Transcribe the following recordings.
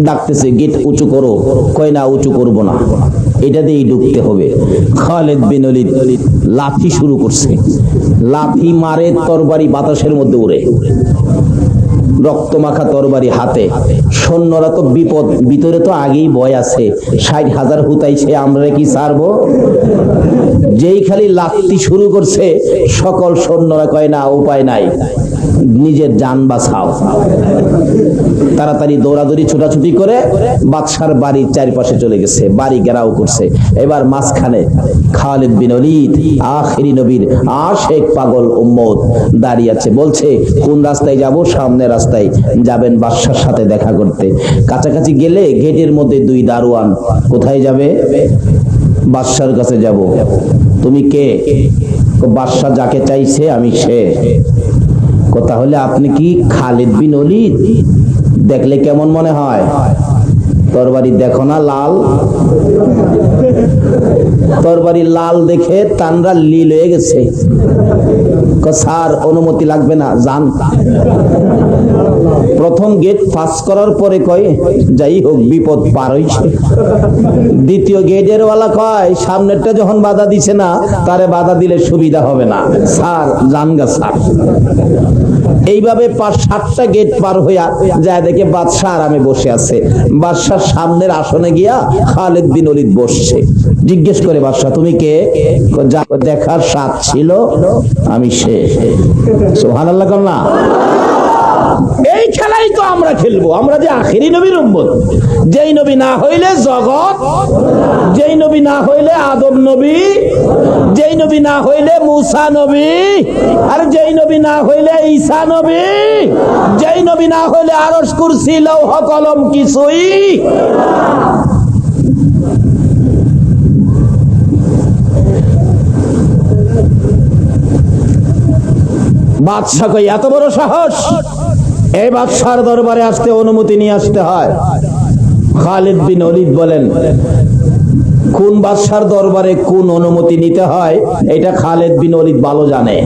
ডাকতেছে, গেট উঁচু করো। কয়, না, উঁচু করব না। এটা দিয়েই ঢুকতে হবে। খালেদ বিন ওলিদ লাথি শুরু করছে। লাথি মারে তরবারি বাতাসের মধ্যে উড়ে। রক্তমাখা তরবারি হাতে। সৈন্যরা তো বিপদ, ভিতরে তো আগেই ভয় আছে। ষাট হাজার হুতাইছে আমরা কি ছাড়বো? যেই খালি লাত্তি শুরু করছে, সকল সৈন্যরা কয়, না, উপায় নাই। নিজের যান বাঁচাও। তাড়াতাড়ি দৌড়াদৌড়ি, ছোটাছুটি করে বাদশার বাড়ির চারিপাশে চলে গেছে, বাড়ি ঘেরাও করছে। এবার মাঝখানে খালিদ বিন অলিদ আখেরি নবীর আশেক পাগল উম্মত দাঁড়িয়ে আছে। বলছে, কোন রাস্তায় যাব? সামনে রাস্তায় যাবেন বাদশার সাথে দেখা করতে। কাছাকাছি গেলে গেটের মধ্যে দুই দারোয়ান। কোথায় যাবে? বাদশার কাছে যাব। তুমি কে? বাদশা যাকে চাইছে, আমি সে। কো, তাহলে আপনি কি খালিদ বিন অলিদ দেখলে কেমন মনে হয়? তরবারি দেখো না, লাল? তরবারি লাল দেখে তানরা লীল হয়ে গেছে। স্যার, অনুমতি লাগবে না, যান। প্রথম গেট পাস করার পরে কয়, যাই হোক, বিপদ পার হইছে। দ্বিতীয় গেটের ওয়ালা কয়, সামনেরটা যখন বাধা দিছে না, তারে বাধা দিলে সুবিধা হবে না। স্যার জানগা স্যার। এইভাবে পাঁচ সাতটা গেট পার হইয়া যায় দেখে বাদশাহ আরামে বসে আছে। বাদশাহ সামনের আসনে গিয়া খালেদ বিন অলিদ বসছে। জিজ্ঞেস করে, বাদশাহ, তুমি কে? দেখার স্বাদ ছিল, আমি সে। সুবহানাল্লাহ কর না। এই খেলাই তো আমরা খেলব। আমরা যে আখেরি নবীর উম্মত। যেই নবী না হইলে জগৎ, যেই নবী না হইলে আদম নবী, যেই নবী না হইলে মুসা নবী, আর যেই নবী না হইলে ঈসা নবী, যেই নবী না হইলে আরস কুরসি, লৌহ কলম কিছুই বাদশাহ এত বড় সাহস? এই বাদশার দরবারে আসতে অনুমতি নিয়ে আসতে হয়। খালিদ বিন অলিদ বলেন, কোন বাদশার দরবারে কোন অনুমতি নিতে হয়, এটা খালেদ বিন অলিদ ভালো জানে।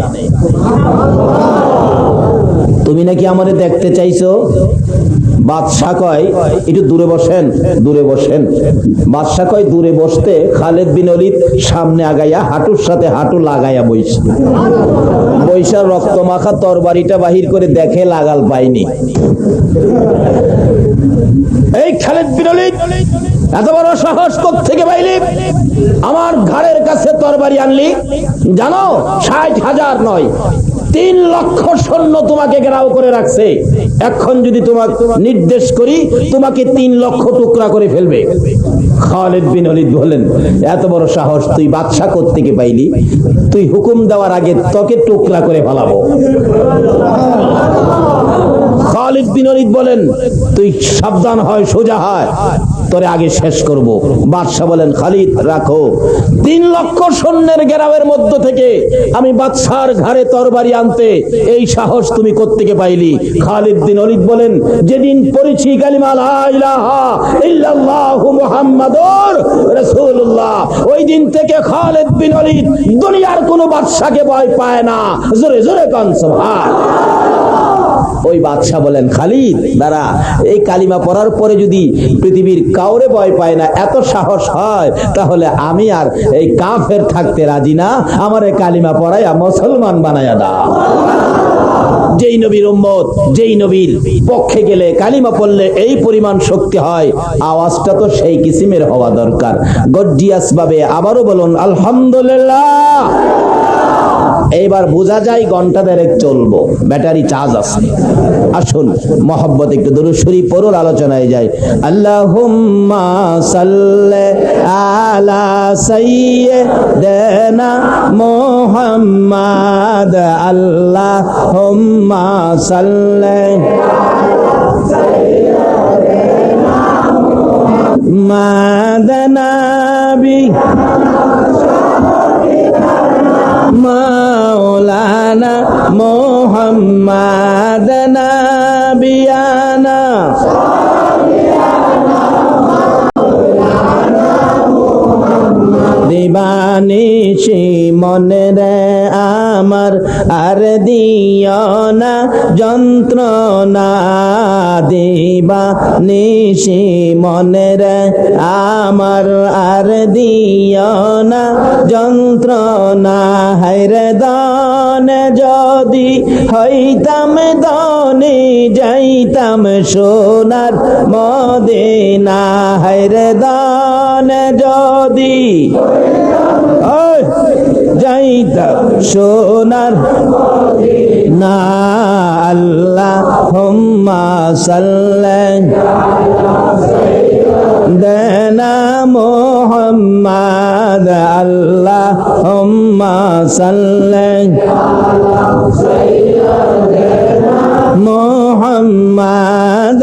তুমি নাকি আমারে দেখতে চাইছো? বাদশাহ কয়, একটু দূরে বসেন দূরে বসেন। বাদশাহ কয়, দূরে বসতে খালেদ বিন অলিদ সামনে আগাইয়া হাঁটুর সাথে হাঁটু লাগাইয়া বইছে। বৈশার রক্ত মাখা তরবারিটা বাহির করে দেখে লাগাল পাইনি এই খালেদ বিন অলিদ এত বড় সাহস থেকে পাইলি? আমার ঘাড়ের কাছে তরবারি আনলি? জানো, ষাট হাজার নয়, তিন লক্ষ সৈন্য তোমাকে ঘেরাও করে রাখছে। এখন যদি তোমার নির্দেশ করি, তোমাকে তিন লক্ষ টুকরা করে ফেলবে। খালেদ বিন অলিদ বলেন, এত বড় সাহস তুই বাদশা থেকে পাইলি? তুই হুকুম দেওয়ার আগে তোকে টুকরা করে ফেলাবো। খালিদ বিন অলিদ বলেন, তুই সাবধান হয়, সোজা হয়। তোরে আগে শেষ করব। বাদশাহ বলেন, খালিদ, রাখো। তিন লক্ষ সৈন্যের গেরামের মধ্য থেকে আমি বাদশার ঘাড়ে তরবারি আনতে এই সাহস তুমি কোত্থেকে পাইলি? খালিদ বিন অলিদ বলেন, যেদিন পড়েছি কালিমা লা ইলাহা ইল্লাল্লাহু ওই দিন থেকে খালিদ বিন অলিদ দুনিয়ার কোনো বাদশাকে ভয় পায় না। জোরে জোরে কান, সুবহান। ওই বাদশাহ বলেন, খালিদ, দাঁড়া, এই কালিমা পড়ার পরে যদি পৃথিবীর কাউরে ভয় পায় না, এত সাহস হয়, তাহলে আমি আর এই কাফের থাকতে রাজি না। আমার এই কালিমা পড়াইয়া মুসলমান বানায়া দাও। যেই নবীর উম্মত, যেই নবীর পক্ষে গেলে কালিমা পড়লে এই পরিমাণ শক্তি হয়, আওয়াজটা তো সেই কিসিমের হওয়া দরকার। গর্জিয়াস ভাবে আবারও বলুন, আলহামদুলিল্লাহ। এইবার বোঝা যায় ঘণ্টা দেড়েক চলবো। ব্যাটারি চার্জ আছে। আসুন, মহব্বত একটু দরুদ শরীফ পড়ুন, আলোচনায় যায় আল্লাহুম্মা সাল্লি আলা সাইয়্যিদিনা মুহাম্মাদ। সাল্লি মাদনাবি মাওলানা মোহাম্মদ নাবিয়ানা। দিবানিশি মনে রে আমার, আর দিও না যন্ত্রণা দিবা নিশি মনের আমার, আর দিও না যন্ত্রণা। হাইরে দান, যদি হইতাম দনে যাইতাম সোনার মদিনা। হাইরে দান, যদি যাইতাম সোনার না আল্লাহ হুম্মা সাল্লাহ দেনা মোহাম্মদ আল্লাহ হুম্মা সাল্লাহ মোহাম্মদ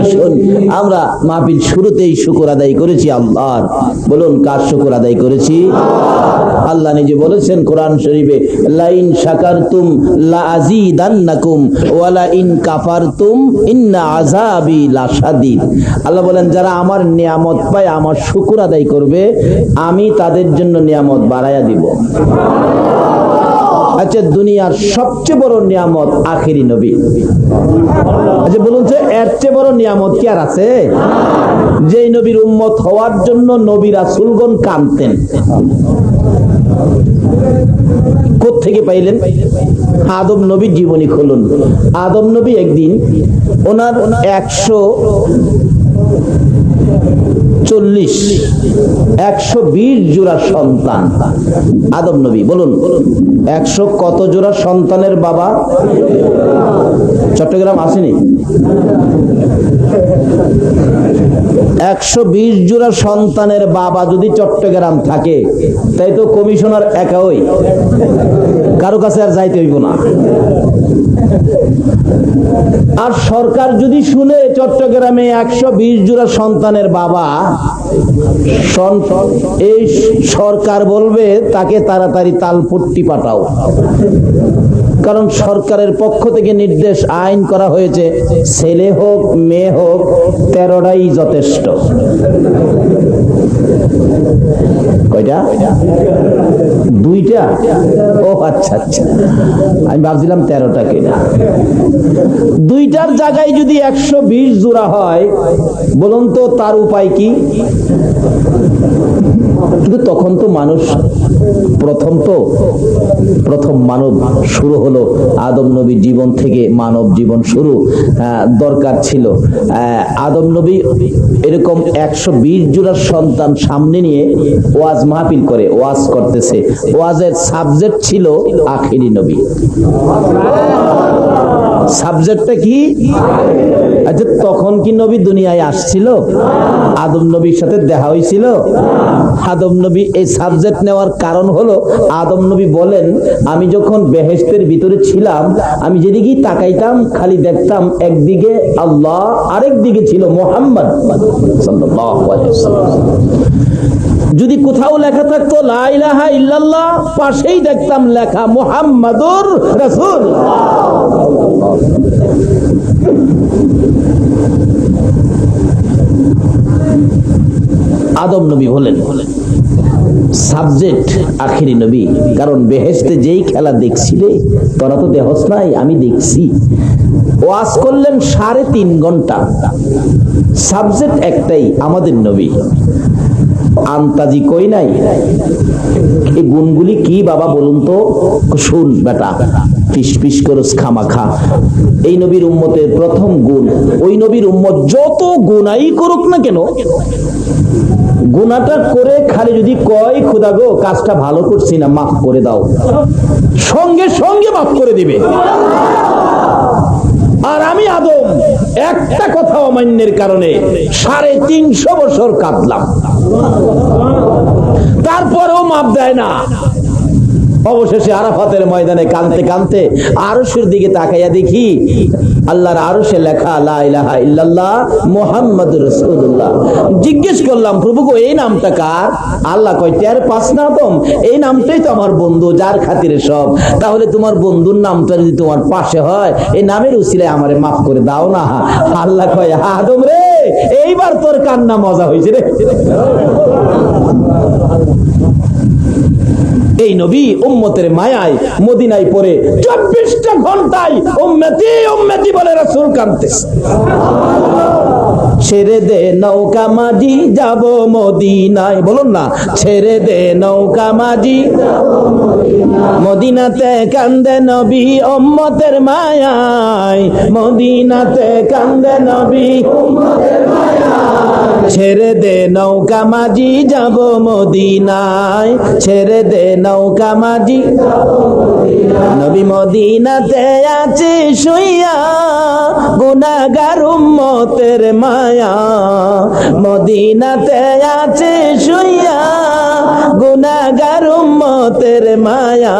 আসুন আমরা মাহফিল শুরুতেই শুকুর আদায় করেছি আল্লাহর। বলুন, কার শুকুর আদায় করেছি? আল্লাহ নিজে বলেছেন কোরআন শরীফে, লাইন শাকারতুম লা আজিদান্নাকুম ওয়ালা ইন কাফারতুম ইন্না আযাবি লাশাদীদ। আল্লাহ বলেন, যারা আমার নিয়ামত পায়, আমার শুকর আদায় করবে, আমি তাদের জন্য নিয়ামত বাড়ায়া দিব। আচ্ছা দুনিয়ার সবচেয়ে বড় নিয়ামত আখেরি নবী। আচ্ছা বলুন যে এর চেয়ে বড় নিয়ামত কি আর আছে? যেই নবীর উম্মত হওয়ার জন্য নবী রাসূলগণ কানতেন থেকে পাইলেন? আদম নবীর জীবনী খুলুন। আদম নবী একদিন ওনার একশো চল্লিশ। একশো বিশ জোড়া সন্তান। আদম নবী, বলুন। একশো কত জোড়া সন্তানের বাবা? চট্টগ্রাম আসেনি? একশো বিশ জোড়া সন্তানের বাবা যদি চট্টগ্রাম থাকে, তাই তো কমিশনার একাই। কারও কাছে আর যাইতে হইব না। আর সরকার যদি শুনে চট্টগ্রামে একশো বিশ জোড়া সন্তানের বাবা এই সরকার বলবে, তাকে তাড়াতাড়ি তালপট্টি পাঠাও। কারণ সরকারের পক্ষ থেকে নির্দেশ আইন করা হয়েছে, ছেলে হোক, মেয়ে হোক, তেরোটাই যথেষ্ট। কয়টা? দুইটা? ও আচ্ছা আচ্ছা। আমি ভাবছিলাম তেরোটা কিনা। দুইটার জায়গায় যদি একশো বিশ জোড়া হয়, বলুন তো তার উপায় কি? কিন্তু তখন তো মানুষ প্রথম তো, প্রথম মানব শুরু হলো। আদম নবীর জীবন থেকে মানব জীবন শুরু দরকার ছিল। আদম নবী এরকম একশো বিশ জোড়ার সন্তান সামনে নিয়ে ওয়াজ মাহফিল করে, ওয়াজ করতেছে। ওয়াজের সাবজেক্ট ছিল আখিরি নবী। সাবজেক্টটা কি? আচ্ছা তখন কি নবী দুনিয়ায় আসছিল? আদম নবীর সাথে দেখা হয়েছিল আদম নবী এই সাবজেক্ট নেওয়ার কারণ হলো, আদম নবী বলেন, আমি যখন বেহেশতের ভিতরে ছিলাম, আমি যেদিকেই তাকাইতাম, খালি দেখতাম একদিকে আল্লাহ, আরেক দিকে ছিল মোহাম্মদ। যদি কোথাও লেখা থাকতো, লা ইলাহা ইল্লাল্লাহ পাশেই দেখতাম লেখা মুহাম্মাদুর রাসূল। আদম নবী হলেন। হলেন সাবজেক্ট আখিরি নবী। কারণ বেহেস্তে যেই খেলা দেখছিলে, তোরা তো দেহস নাই, আমি দেখছি। ওয়াজ করলেন সাড়ে তিন ঘণ্টা। সাবজেক্ট একটাই, আমাদের নবী। আন্তাজি কই নাই? এই গুণগুলি কি বাবা বলুন তো? শুন বেটা, পিস করস খামাখা। এই নবীর উম্মতের প্রথম গুণ, ওই নবীর উম্মত যত গুণাই করুক না কেন, গুণাটা করে খালি যদি কয়, খুদা গো, কাজটা ভালো করছি না, মাফ করে দাও। সঙ্গে সঙ্গে মাফ করে দিবে। আর আমি আদম, একটা কথা অমান্যের কারণে সাড়ে তিনশো বছর কাঁদলাম। তারপরেও মাপ দেয় না। অবশেষে আরাফাতের ময়দানে কানতে কানতে আরশের দিকে তাকাইয়া দেখি আল্লাহর আরশে লেখা, লা মুহাম্মাদুর রাসূলুল্লাহ। জিজ্ঞেস করলাম, প্রভু গো, এই নামটা কার? আল্লাহ কয় টের পাস না এই নামটাই তো আমার বন্ধু, যার খাতিরে সব। তাহলে তোমার বন্ধুর নামটা যদি তোমার পাশে হয়, এই নামের উসিলায় আমারে মাফ করে দাও না। আল্লাহ কয়, আদম রে, এইবার তোর কান্না মজা হয়েছে রে। এই নবী উম্মতের মায়ায় মদিনায় পড়ে চব্বিশটা ঘন্টায় উম্মতি উম্মতি বলে রাসূল কানতেছে ছেড়ে দে নৌকা মাঝি, যাব মদিনায়। বলুন না, ছেড়ে দে নৌকা মাঝি, মদিনাতে কান্দে নবী উম্মতের মায়ায়। মদিনাতে কান্দে নবী ছেড়ে দে নৌকা মাঝি, যাব মদিনায়। ছেড়ে দে নৌকা মাঝি, নবী মদিনাতে আছে শুইয়া। গুনাগার উম্মতের মায়া, মদিনাতে আছে শুইয়া। গুনাগার উম্মতের মায়া।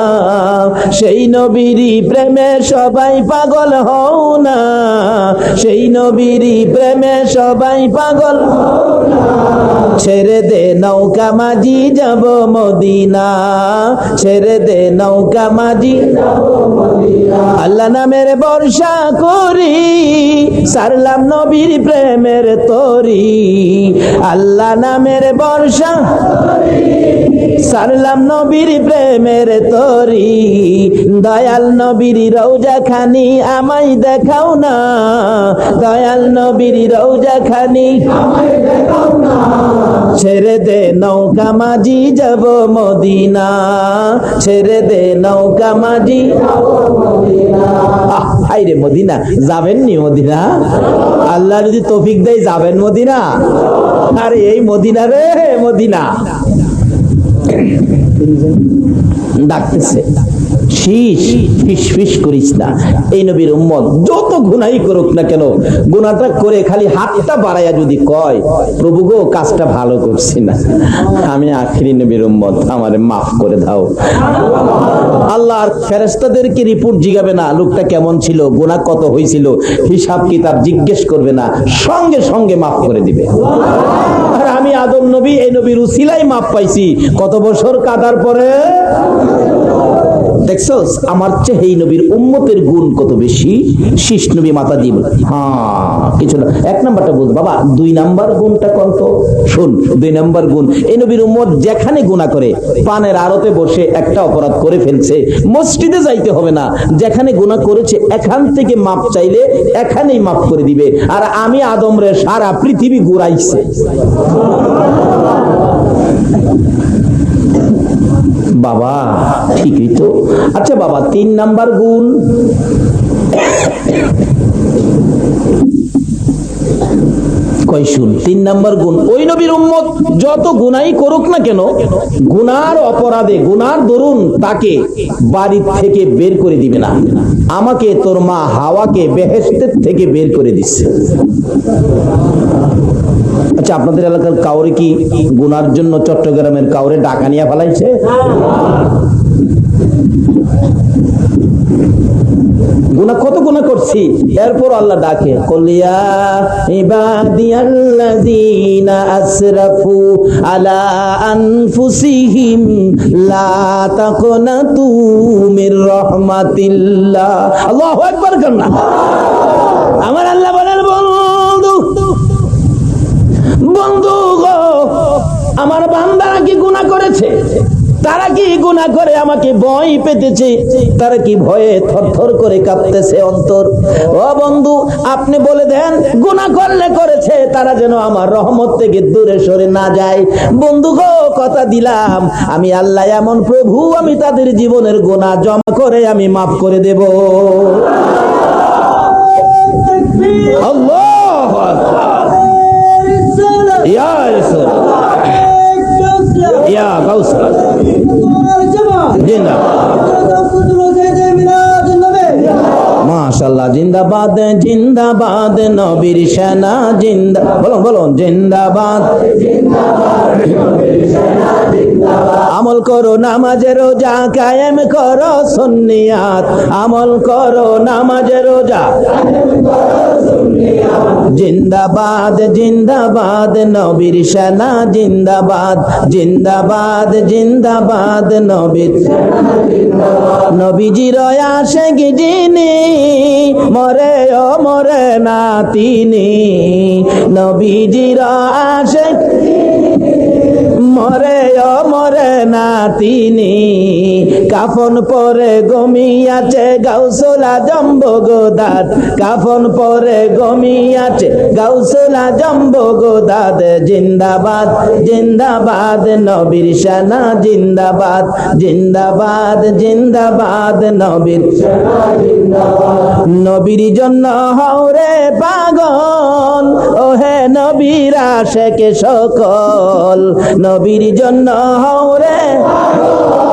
সেই নবীরই প্রেমে সবাই পাগল হও না। সেই নবীরই প্রেমে সবাই পাগল ছেড়ে দে নৌকা মাঝি, যাব মদিনা। ছেড়ে দে নৌকা মাঝি আল্লাহ নামের বর্ষা করি, সারলাম নবীর প্রেমের তরি। আল্লাহ নামের বর্ষা সারলাম নবীর প্রেমের তরি। দয়াল নবীর রৌজা খানি আমায় দেখাও না। দয়াল নবীর রৌজা খানি ছেড়ে দে নৌকা মাঝি, যাব মদিনা। ছেড়ে দে নৌকা মাঝি হাই রে মদিনা, যাবেন নি মদিনা? আল্লাহ যদি তৌফিক দেয়, যাবেন মদিনা? আরে, এই মদিনা রে, মদিনা। ডাকতেছে শীষ ফিস ফিস করিস না। এই নবীর উম্মত যত গুনাই করুক না কেন গুনাটা করে খালি হাতটা বাড়াইয়া যদি কয়, প্রভু গো, কাজটা ভালো করছি না। আমি আখিরি নবীর উম্মত, আমারে মাফ করে দাও। আল্লাহ ফেরেস্তাদেরকে রিপোর্ট জিগাবে না, লোকটা কেমন ছিল, গুনাহ কত হয়েছিল হিসাব কিতাব জিজ্ঞেস করবে না, সঙ্গে সঙ্গে মাফ করে দিবে। আর আমি আদম নবী, এই নবীর উসিলাই মাপ পাইছি। কত বছর কাদার পরে? দেখছস? আমার চেয়ে এই নবীর উম্মতের গুণ কত বেশি? শীষ নবী, মাতা দিব হ্যাঁ কিছু না। এক নাম্বারটা বলতো, বাবা, দুই নাম্বার গুণটা কত শোন, দুই নাম্বার গুণ। এই নবীর উম্মত যেখানে গুণা করে, পানের আড়তে বসে একটা অপরাধ করে ফেলছে। মসজিদে যাইতে হবে না। যেখানে গুণা করেছে, এখান থেকে মাপ চাইলে এখানেই মাপ করে দিবে। আর আমি আদম রে সারা পৃথিবী ঘুরাইছে। বাবা, ঠিকই তো। আচ্ছা বাবা, তিন নাম্বার গুণ। শুন, তিন নাম্বার গুণ। ওই নবীর উম্মত যত গুনাই করুক না কেন, গুনার অপরাধে, গুনার দরুন তাকে বাড়ি থেকে বের করে দিবে না। আমাকে তোর মা হাওয়াকে বেহেস্তের থেকে বের করে দিচ্ছে। আচ্ছা আপনাদের এলাকার কাউরে কি গুনার জন্য চট্টগ্রামের কাউরে ডাকা নিয়ে ফেলাইছে? গুনাহ কত গুনাহ করছি? এরপর আল্লাহ ডাকে কলিয়া ইবাদিয়াল্লাযীনা আসরাফু আলা আনফুসিহিম, লা তাকনাতু মির রাহমাতিল্লাহ। আল্লাহু আকবার করনা করেছে? তারা কি গুনাহ করে আমাকে ভয় পেতেছে? তারা কি ভয়ে থরথর করে কাঁপতেছে অন্তর? ও বন্ধু, আপনি বলে দেন, গুনাহ করলে করেছে, তারা যেন আমার রহমত থেকে দূরে সরে না যায়। বন্ধু গো, কথা দিলাম, আমি আল্লাহ এমন প্রভু, আমি তাদের জীবনের গুনাহ জমা করে আমি মাফ করে দেব। আল্লাহু আকবার ইয়া রাসূল ইয়া গাউস জিন্দাবাদ মাশাল্লাহ জিন্দাবাদ জিন্দাবাদ, নবীর সেনা, জিন্দা, বলুন বলুন, জিন্দাবাদ। আমল করো নামাজে রোজা কায়েম করো সুন্নিয়াত। আমল করো নামাজে রোজা জিন্দাবাদ জিন্দাবাদ, নবীর সেনা, জিন্দাবাদ। জিন্দাবাদ জিন্দাবাদ, নবীর নবীজির আসে যিনি মরে ও মরে না তিনি। নবীজির আসে মরে ও মরে না তিনি। কাফন পরে গমিয়াছে গাউসলা জম্ব গোদাদ কাফন পরে গমিয়াছে গাউসলা জম্ব গোদাদ জিন্দাবাদ জিন্দাবাদ, নবীর সেনা জিন্দাবাদ। জিন্দাবাদ জিন্দাবাদ, নবীর নবীর জন্য হওরে পাগল। ওহে নবীর আশেকে সকল? নবীর জন্য হওরে ওহে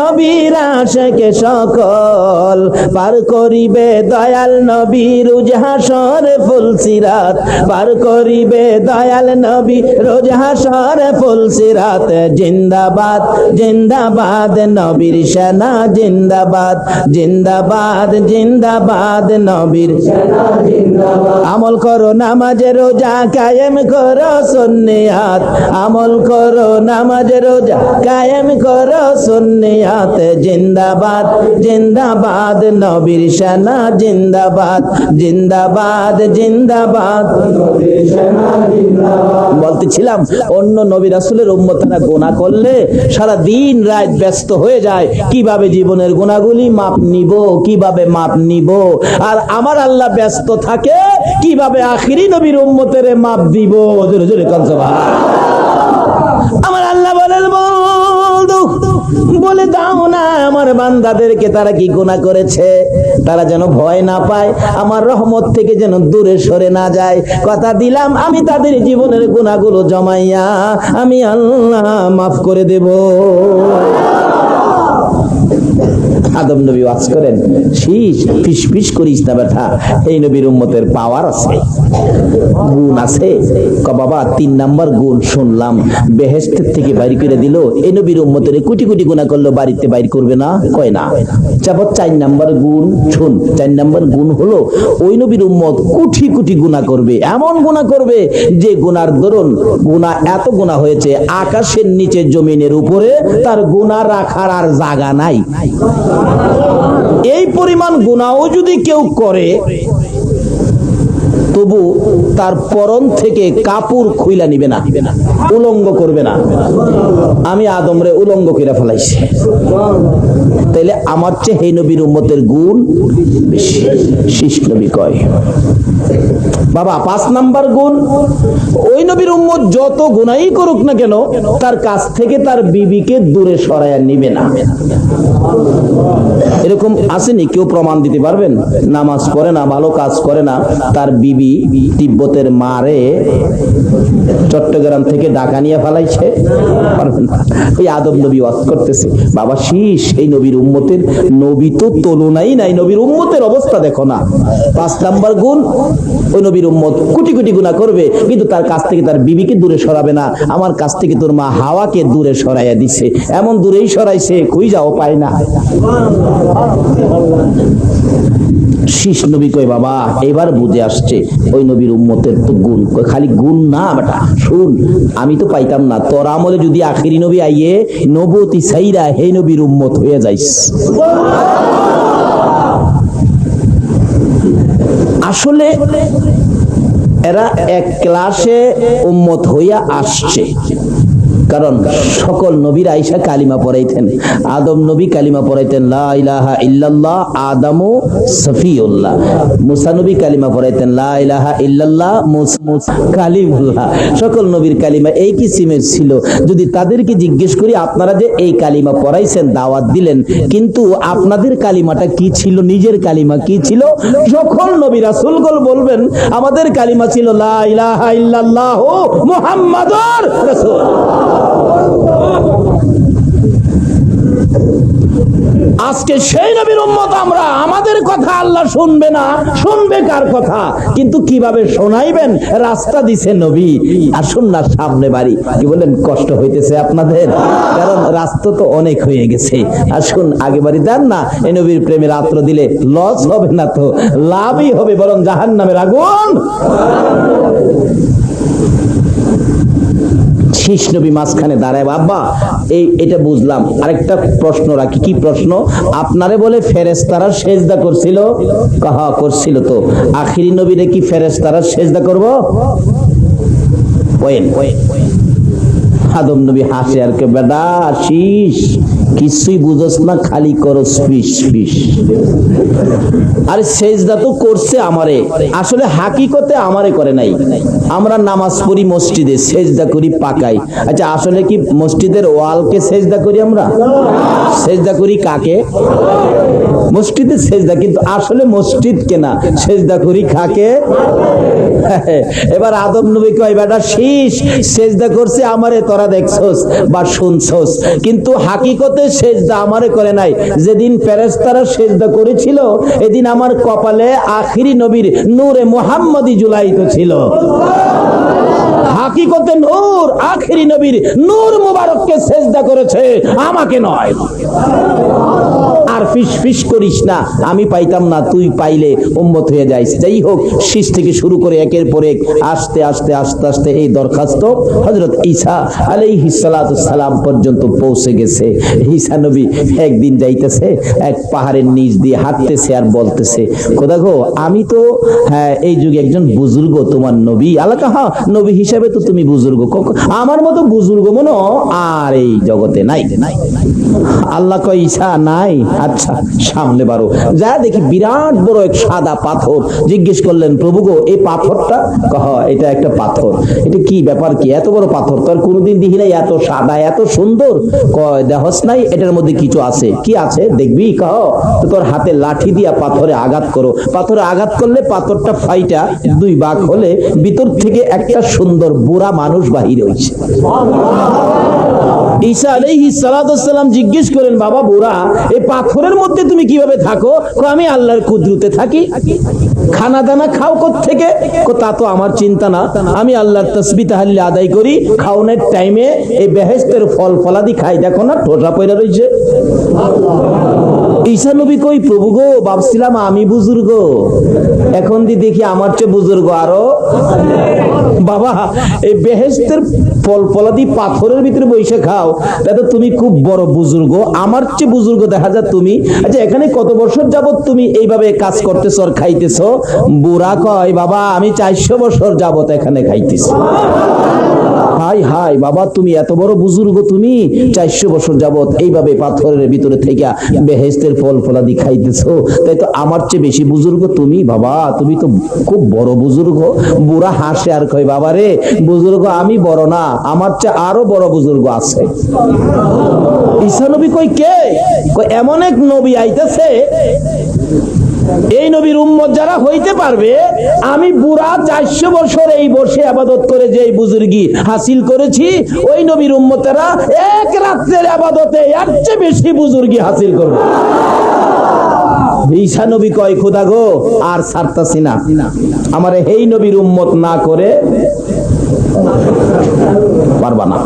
নবীর আশেকে সকল পার করিবে দয়াল নবী রুজহাসর ফুলসিরাত পার করিবে দয়াল নবী রোজহাসর ফুলসিরাত জিন্দাবাদ জিন্দাবাদ নবীর সেনা, জিন্দাবাদ জিন্দাবাদ জিন্দাবাদ নবীর আমল করো নামাজে রোজা কায়েম করো সুন্নিয়াত। আমল করো নামাজে রোজা কায়েম করো সুন্নিয়াত। জিন্দাবাদ জিন্দাবাদ, নবীর সেনা জিন্দাবাদ জিন্দাবাদ জিন্দাবাদ। বলতেছিলাম, অন্য নবী রাসূলের উম্মতারা গোনা করলে সারা দিন রাত ব্যস্ত হয়ে যায়। কীভাবে জীবনের গুণাগুলি মাপ নিব, কীভাবে মাপ নিব? আর আমার আল্লাহ ব্যস্ত থাকে, কীভাবে আখিরি নবীর উম্মতের মাপ দিব? জোরে জোরে কন আমার আল্লাহ বলেন বন্ধু বলে দাও না, আমার বান্দাদেরকে তারা কি গোনা করেছে? তারা যেন ভয় না পায়, আমার রহমত থেকে যেন দূরে সরে না যায়। কথা দিলাম, আমি তাদের জীবনের গুণাগুলো জমাইয়া, আমি আল্লাহ মাফ করে দেব। আদম নবী ওয়াজ করেন, শীষ, ফিস ফিস করিস না বেটা, এই নবীর উম্মতের পাওয়ার আছে। গুণ আছে। ক বাবা, তিন নাম্বার গুণ শুনলাম বেহেস্তের থেকে বাইর করে দিল, এই নবীর উম্মতের কোটি কোটি গুণা করল, বাড়িতে বাইর করবে না? কয় না। চাপর চার নাম্বার গুণ শুন, চার নাম্বার গুণ হলো, ওই নবীর উম্মত কোটি কোটি গুণা করবে, এমন গুণা করবে যে গুনার দরুন গুণা এত গুণা হয়েছে, আকাশের নিচে জমিনের উপরে তার গুণা রাখার আর জায়গা নাই। এই পরিমাণ গুণাও যদি কেউ করে, তবু তার পরন থেকে কাপড় খুইলা নিবে না, উলঙ্গ করবে না। আমি আদমরে উলঙ্গ করে ফেলাইছি। তাইলে আমার চেয়ে হে নবীর উম্মতের গুণ বেশি শীষ নবী কয়। বাবা, পাঁচ নাম্বার গুণ, ওই উম্মত যত গুনাই করুক না কেন, তার কাছ থেকে তার বিবিকে দূরে সরাইয়া নিবে না। এরকম আসেনি? কেউ প্রমাণ দিতে পারবেন? নামাজ পড়ে না, ভালো কাজ করে না, তার বিবি তিব্বতের মারে চট্টগ্রাম থেকে ডাকা নিয়ে ফেলাইছে। পারবেন না। এই আদম নবী ওয়াজ করতেছে। বাবা শীষ এই নবীর উম্মতের নবী তো তুলনাই নাই। নবীর উম্মতের অবস্থা দেখো না। পাঁচ নাম্বার গুণ, ওই নবীর উম্মত কোটি কোটি গুণা করবে, কিন্তু তার কাছ থেকে তার বিবিকে দূরে সরাবে না। আমার কাছ থেকে তোর মা হাওয়াকে দূরে সরাইয়া দিছে। এমন দূরেই সরাইছে, কই যাও, পায় না। শীষ নবী কই বাবা, এবার বুঝে আসছে, ওই নবীর উম্মতের তো গুণ। খালি গুণ না, বেটা, শুন, আমি তো পাইতাম না। তোর আমলে যদি আখিরি নবী আইয়ে নবতি সাইরা হে নবীর উম্মত হয়ে যাইস। আসলে এরা এক ক্লাসে উম্মত হইয়া আসছে। কারণ সকল নবীর আইসা কালিমা পড়াইতেন। আদম নবী কালিমা পড়াইতেন, লা ইলাহা ইল্লাল্লাহ, আদামু সফিউল্লাহ। মুসা নবী কালিমা পড়াইতেন, লা ইল্লাল্লাহ কালিমুল্লাহ। সকল নবীর কালিমা এই কিসিমের ছিল। যদি তাদেরকে জিজ্ঞেস করি, আপনারা যে এই কালিমা পড়াইছেন, দাওয়াত দিলেন, কিন্তু আপনাদের কালিমাটা কি ছিল? নিজের কালিমা কি ছিল? সকল নবী রাসূলগণ বলবেন, আমাদের কালিমা ছিল, লা ইলাহা ইল্লাল্লাহ মুহাম্মাদুর রাসূল। আজকে সেই নবীর উম্মত আমরা, আমাদের কথা আল্লাহ শুনবে না, শুনবে কার কথা? কিন্তু কীভাবে শোনাইবেন? রাস্তা দিছে নবী। আসুন না, সামনে বাড়ি। কি বলেন কষ্ট হইতেছে আপনাদের? কারণ রাস্তা তো অনেক হয়ে গেছে। আসুন আগে বাড়ি দেন না, এই নবীর প্রেমে রাত্র দিলে লস হবে না তো, লাভই হবে, বরং জাহান নামের আগুন। শীষ নবী মাঝখানে দাঁড়ায় বাবা এই, এটা বুঝলাম। আরেকটা প্রশ্ন রাখি, কি প্রশ্ন? আপনারে বলে ফেরেস্তারা সেজদা করছিল? কাহা, করছিল তো। আখিরি নবীরে কি ফেরেস্তারা সেজদা করব? ওয়েন আদম নবী হাসে আর কে, বেডা শীষ কিছুই বুঝোস না খালি করস ফিস ফিস আরে সেজদা তো করছে আমারে। আসলে হাকিকতে আমারে করে নাই। আমরা নামাজ পড়ি মসজিদে, সেজদা করি পাকাই আচ্ছা আসলে কি মসজিদের ওয়ালকে সেজদা করি আমরা? সেজদা করি কাকে? মসজিদে সেজদা, কিন্তু আসলে মসজিদ কেনা, সেজদা করি খাকে এবার আদম নবী কয়, বেটা শীষ সেজদা করছে আমারে, তোরা দেখছস বা শুনছস। কিন্তু হাকিকতে সেজদা আমারে করে নাই। যেদিন ফেরেস্তারা সেজদা করেছিল, এদিন আমার কপালে আখিরি নবীর নূরে মোহাম্মদী জুলাইত ছিল। হাকিকতে নূর, আখিরি নবীর নূর মুবারককে সেজদা করেছে, আমাকে নয়। আর ফিস ফিস করিস না, আমি পাইতাম না, তুই পাইলে উম্মত হয়ে যাইস। যাই হোক, শীষ থেকে শুরু করে একের পর এক আস্তে আস্তে আস্তে আস্তে এই দরখাস্ত হজরত ঈসা আলাইহিস সালাম পর্যন্ত পৌঁছে গেছে। ঈসা নবী একদিন যাইতেছে, এক পাহাড়ের নিচ দিয়ে হাঁটতেছে আর বলতেছে, খোদা গো, আমি তো হ্যাঁ এই যুগে একজন বুজুর্গ, তোমার নবী। আলাকা হা নবী হিসাবে তো তুমি বুজুর্গ। আমার মতো বুজুর্গ মনে আর এই জগতে নাই। আল্লাহ কয়, ঈসা, নাই। আচ্ছা সামনে বারো। যা দেখি বিরাট বড় এক সাদা পাথর। জিজ্ঞেস করলেন, প্রভু গো, এই পাথরটা কহ, এটা একটা পাথর। এটা কি ব্যাপার কি? এত বড় পাথর তোর কোনোদিন দেখি নাই, এত সাদা, এত সুন্দর। কয়, দেহস নাই, এটার মধ্যে কিছু আছে। কি আছে? দেখবি, কহ। তো তোর হাতে লাঠি দিয়া পাথরে আঘাত করো। পাথরে আঘাত করলে পাথরটা ফাইটা দুই ভাগ হলে ভিতর থেকে একটা সুন্দর বুড়া মানুষ বাহির হয়েছে ঈসা আলাইহিস সালাম জিজ্ঞেস করেন, বাবা বুড়া, এই পাথরের মধ্যে তুমি কীভাবে থাকো? আমি আল্লাহর কুদ্রুতে থাকি। খানা দানা খাও থেকে তা তো আমার চিন্তা না। আমি আল্লাহর তসবি তাহাল্লি আদায় করি। খাওনের টাইমে এই বেহেস্তের ফল ফলাদি খাই। দেখো না ঠোঁটা পয়লা রয়েছে ঈসা নবী কই, প্রভু গো, ভাবছিলাম আমি বুজুর্গ। এখন দি দেখি আমার চেয়ে বুজুর্গ আরও। বাবা, এই বেহেস্তের ফল ফলাদি পাথরের ভিতরে বসে খাও। তাতে তুমি খুব বড় বুজুর্গ। আমার চেয়ে বুজুর্গ দেখা যায় তুমি। আচ্ছা এখানে কত বছর যাবত তুমি এইভাবে কাজ করতেছ আর খাইতেছ? বুড়া কয়, বাবা, আমি চারশো বছর যাবত এখানে খাইতেছি। হাই হাই, বাবা, তুমি এত বড় বুজুর্গ তুমি। চারশো বছর যাবত এইভাবে পাথরের ভিতরে থেকে বেহেস্তের ফল ফলাদি খাইতেছো। তাই তো আমার চেয়ে বেশি বুজুর্গ তুমি, বাবা। তুমি তো খুব বড় বুজুর্গ। বুড়া হাসে আর কয়, বাবা রে, বুজুর্গ আমি বড় না, আমার চেয়ে আরও বড় বুজুর্গ আছে। ঈসা নবী কই কে? এমন এক নবী আইতেছে এই নবীর উম্মত যারা হইতে পারবে, আমি বুড়া চারশো বছর এই বসে আবাদত করে যে বুজুর্গি হাসিল করেছি, ওই নবীর উম্মতেরা এক রাত্রের আবাদতে এর চেয়ে বেশি বুজুর্গি হাসিল করবে। ঈসা নবী কয়, খোদা গো, আর ছাড়তাছি না। আমার এই নবীর উম্মত না করে পারবা না।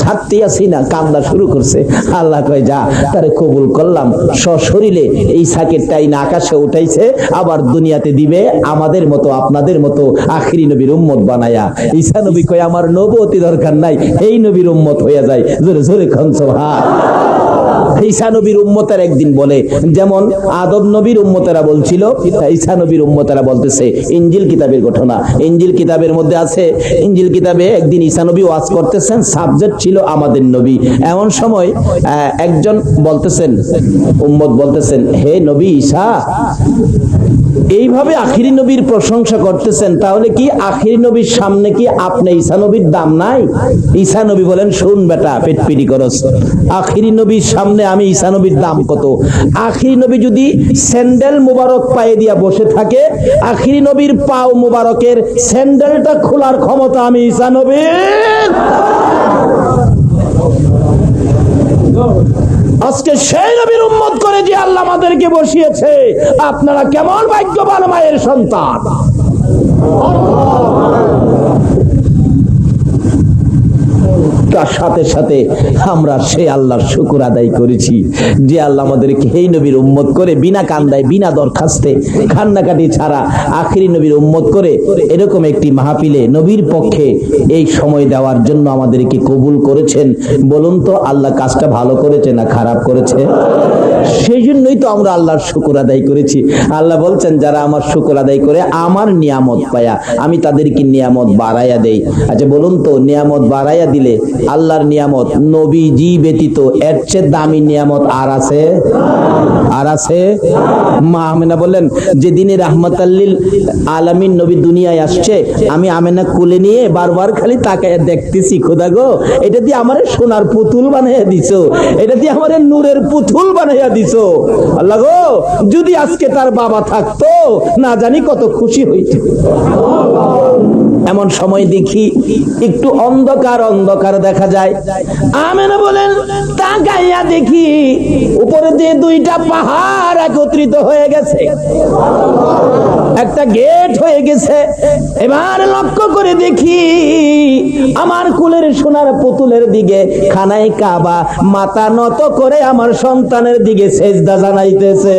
ছাড়তে আসি না কান্দা শুরু করছে। আল্লাহ কয়, যা, তারে কবুল করলাম। সশরীরে এই সাকের টাইন আকাশে উঠাইছে, আবার দুনিয়াতে দিবে আমাদের মতো, আপনাদের মতো আখরি নবীর উম্মত বানায়া। নবী কয়, আমার নবতি দরকার নাই, এই নবীর উম্মত হয়ে যায়। জোরে জোরে খঞ্চ ভাই ঈসা নবীর উম্মতের একদিন বলে, যেমন আদব নবীর উম্মতেরা বলছিল, ঈসা নবীর উম্মতেরা বলতেছে ইঞ্জিল কিতাবের ঘটনা। ইঞ্জিল কিতাবের মধ্যে আছে ইঞ্জিল কিতাবে একদিন ঈসা নবী ওয়াজ করতেছেন, সাবজেক্ট ছিল আমাদের নবী। এমন সময় একজন বলতেছেন, উম্মত বলতেছেন, হে নবী ঈসা এইভাবে আখিরি নবীর প্রশংসা করতেছেন, তাহলে কি আখিরি নবীর সামনে কি আপনি ঈসা নবীর দাম নাই? ঈসা নবী বলেন, শুন বেটা, পেট পিটি করস। আখিরি নবীর সামনে আমি ঈসা নবীর দাম কত? আখিরি নবী যদি স্যান্ডেল মুবারক পায়ে দিয়া বসে থাকে, আখিরি নবীর পাও মুবারকের স্যান্ডেলটা খোলার ক্ষমতা আমি ঈসা নবীর। আজকে সেই নবীর উম্মত করে যে আল্লাহ আমাদেরকে বসিয়েছে আপনারা কেমন ভাগ্যবান মায়ের সন্তান। তার সাথে সাথে আমরা সে আল্লাহর শুকুর আদায় করেছি। যে আল্লাহ আমাদেরকে এই নবীর উম্মত করে বিনা কান্দায়, বিনা দরখাস্তে কান্নাকাটি ছাড়া আখিরি নবীর উম্মত করে এরকম একটি মাহফিলে নবীর পক্ষে এই সময় দেওয়ার জন্য আমাদেরকে কবুল করেছেন। বলুন তো, আল্লাহ কাজটা ভালো করেছে না খারাপ করেছে? সেই জন্যই তো আমরা আল্লাহর শুকুর আদায় করেছি। আল্লাহ বলছেন, যারা আমার শুকুর আদায় করে আমার নিয়ামত পায়া, আমি তাদেরকে নিয়ামত বাড়াইয়া দেই। আচ্ছা বলুন তো, নিয়ামত বাড়াইয়া দিলে আল্লাহর নিয়ামত নবীজি ব্যতীত এর চেয়ে দামি নিয়ামত আর আছে? আর আছে? মা আমেনা বললেন, যেদিনে রাহমাতাল্লিল আলামিন নবী দুনিয়ায় আসছে, আমি আমেনা কোলে নিয়ে বারবার খালি তাকায় দেখতেছি। খোদা গো, এটা দিয়ে আমার সোনার পুতুল বানাইয়া দিছো, এটা দিয়ে আমার নূরের পুতুল বানাইয়া দিছো। আল্লাহ গো, যদি আজকে তার বাবা থাকতো, না জানি কত খুশি হইতো। এমন সময় দেখি একটু অন্ধকার অন্ধকার দেখা যায়। আমেনা বলেন, তাকাইয়া দেখি উপরে দিয়ে দুইটা পাহাড় একত্রিত হয়ে গেছে। একটা গেট হয়ে গেছে। এবার লক্ষ্য করে দেখি, আমার কুলের সোনার পুতুলের দিকে খানাই কাবা, মাথা নত করে আমার সন্তানের দিকে সেজদা জানাইতেছে।